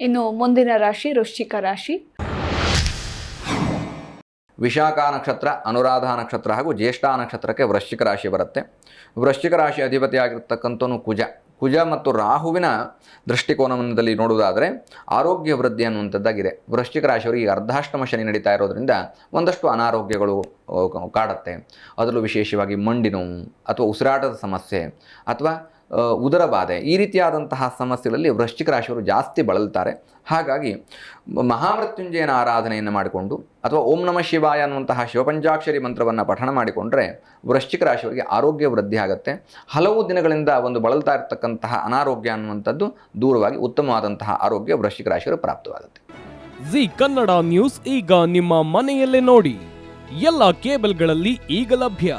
ಇನ್ನು ಮುಂದಿನ ರಾಶಿ ವೃಶ್ಚಿಕ ರಾಶಿ. ವಿಶಾಖ ನಕ್ಷತ್ರ, ಅನುರಾಧ ನಕ್ಷತ್ರ ಹಾಗೂ ಜ್ಯೇಷ್ಠ ನಕ್ಷತ್ರಕ್ಕೆ ವೃಶ್ಚಿಕ ರಾಶಿ ಬರುತ್ತೆ. ವೃಶ್ಚಿಕ ರಾಶಿ ಅಧಿಪತಿಯಾಗಿರ್ತಕ್ಕಂಥವನು ಕುಜ. ಕುಜ ಮತ್ತು ರಾಹುವಿನ ದೃಷ್ಟಿಕೋನದಲ್ಲಿ ನೋಡುವುದಾದರೆ ಆರೋಗ್ಯ ವೃದ್ಧಿ ಅನ್ನುವಂಥದ್ದಾಗಿದೆ. ವೃಶ್ಚಿಕ ರಾಶಿಯವರಿಗೆ ಅರ್ಧಾಷ್ಟಮ ಶನಿ ನಡೀತಾ ಇರೋದ್ರಿಂದ ಒಂದಷ್ಟು ಅನಾರೋಗ್ಯಗಳು ಕಾಡುತ್ತೆ. ಅದರಲ್ಲೂ ವಿಶೇಷವಾಗಿ ಮಂಡಿ ನೋವು ಅಥವಾ ಉಸಿರಾಟದ ಸಮಸ್ಯೆ ಅಥವಾ ಉದರ ಬಾಧೆ. ಈ ರೀತಿಯಾದಂತಹ ಸಮಸ್ಯೆಗಳಲ್ಲಿ ವೃಶ್ಚಿಕ ರಾಶಿಯವರು ಜಾಸ್ತಿ ಬಳಲ್ತಾರೆ. ಹಾಗಾಗಿ ಮಹಾಮೃತ್ಯುಂಜಯನ ಆರಾಧನೆಯನ್ನು ಮಾಡಿಕೊಂಡು ಅಥವಾ ಓಂ ನಮ ಶಿವಾಯ ಅನ್ನುವಂತಹ ಶಿವಪಂಚಾಕ್ಷರಿ ಮಂತ್ರವನ್ನು ಪಠಣ ಮಾಡಿಕೊಂಡ್ರೆ ವೃಶ್ಚಿಕ ರಾಶಿಯವರಿಗೆ ಆರೋಗ್ಯ ವೃದ್ಧಿ ಆಗುತ್ತೆ. ಹಲವು ದಿನಗಳಿಂದ ಒಂದು ಬಳಲ್ತಾ ಇರತಕ್ಕಂತಹ ಅನಾರೋಗ್ಯ ಅನ್ನುವಂಥದ್ದು ದೂರವಾಗಿ ಉತ್ತಮವಾದಂತಹ ಆರೋಗ್ಯ ವೃಶ್ಚಿಕ ರಾಶಿಯವರು ಪ್ರಾಪ್ತವಾಗುತ್ತೆ. ಜಿ ಕನ್ನಡ ನ್ಯೂಸ್ ಈಗ ನಿಮ್ಮ ಮನೆಯಲ್ಲೇ ನೋಡಿ. ಎಲ್ಲ ಕೇಬಲ್ಗಳಲ್ಲಿ ಈಗ ಲಭ್ಯ.